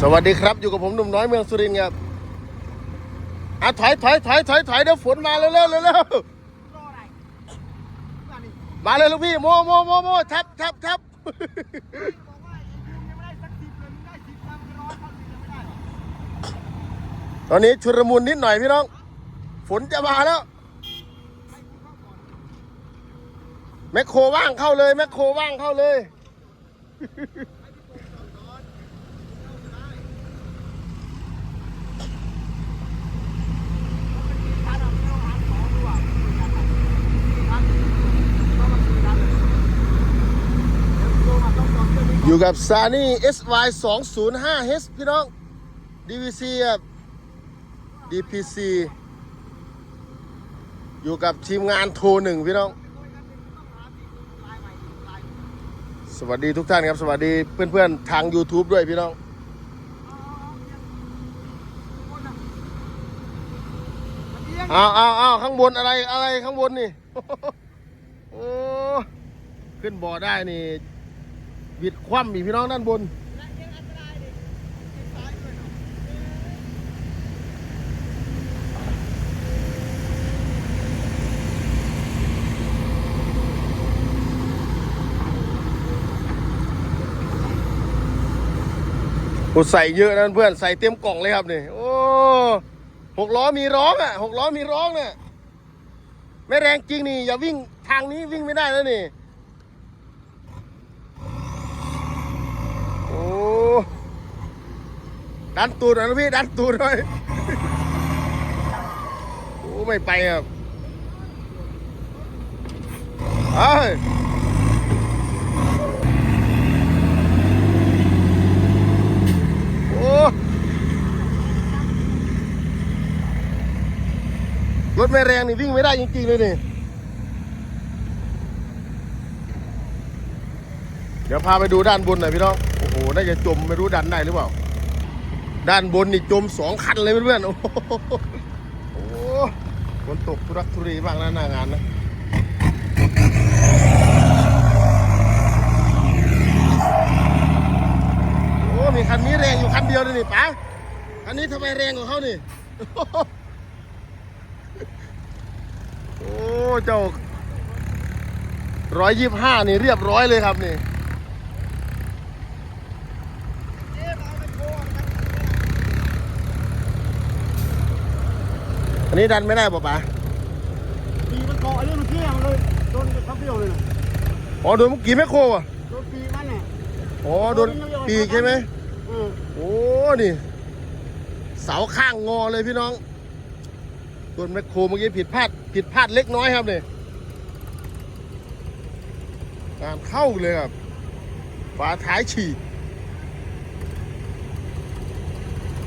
สวัสดีครับอยู่กับผมหนุ่มน้อยเมืองสุรินทร์ครับอะถอยถอยถอยถอยถอยเดี๋ยวฝนมาเร็วเร็วเร็วมาเลยลูกพี่โมโมโมโมทับทับทับตอนนี้ชุรมุนนิดหน่อยพี่น้อง ฝนจะมาแล้ว แมคโครว่างเข้าเลย แมคโครว่างเข้าเลย อยู่กับซานี่ SY 205 H พี่น้อง DVC ครับ DPC อยู่กับทีมงานโทรหนึ่งพี่น้อง สวัสดีทุกท่านครับ สวัสดีเพื่อนๆ ทาง YouTube ด้วยพี่น้องอ้าวอ้าวอ้าวข้างบนอะไรอะไรข้างบนนี่ โอ้ ขึ้นบ่อได้นี่ บิดคว่ำอีกพี่น้องด้านบนโอ้ใส่เยอะนะเพื่อนใส่เต็มกล่องเลยครับนี่โอ้หกล้อมีร้องอะหกล้อมีร้องเนี่ยไม่แรงจริงนี่ อย่าวิ่งทางนี้วิ่งไม่ได้แล้วนี่ โอ้ ดันตูดหน่อยนะพี่ ดันตูดหน่อยโอ้ไม่ไปครับเอ้ยโอ้รถไม่แรงนี่วิ่งไม่ได้จริงๆเลยนี่เดี๋ยวพาไปดูด้านบนหน่อยพี่น้อง อ้โห น่าจะจมไม่รู้ดันได้หรือเปล่า ด้านบนนี่จมสองคันเลยเพื่อนๆ โอ้โหโอ้โหฝนตกทุรักทุรีบ้างนะหน้างานนะโอ้มีคันนี้แรงอยู่คันเดียวเลยนี่ป๋าคันนี้ทำไมแรงกว่าเขานี่โอ้เจ้าร้อยยี่ห้านี่เรียบร้อยเลยครับนี่ อันนี้ดันไม่ได้ป่ะป๋าปีมันเกาะเรื่องมันเที่ยงเลยโดนทับเบี้ยวเลยนะอ๋อโดนเมื่อกี้แม่โครอะโดนปีมันเนี่ยอ๋อโดนปีกใช่ไหมเออโอ้นี่ เสาข้างงอเลยพี่น้องโดนแมคโครเมื่อกี้ผิดพลาดผิดพลาดเล็กน้อยครับเนี่ยการเข้าเลยครับฝาท้ายฉีก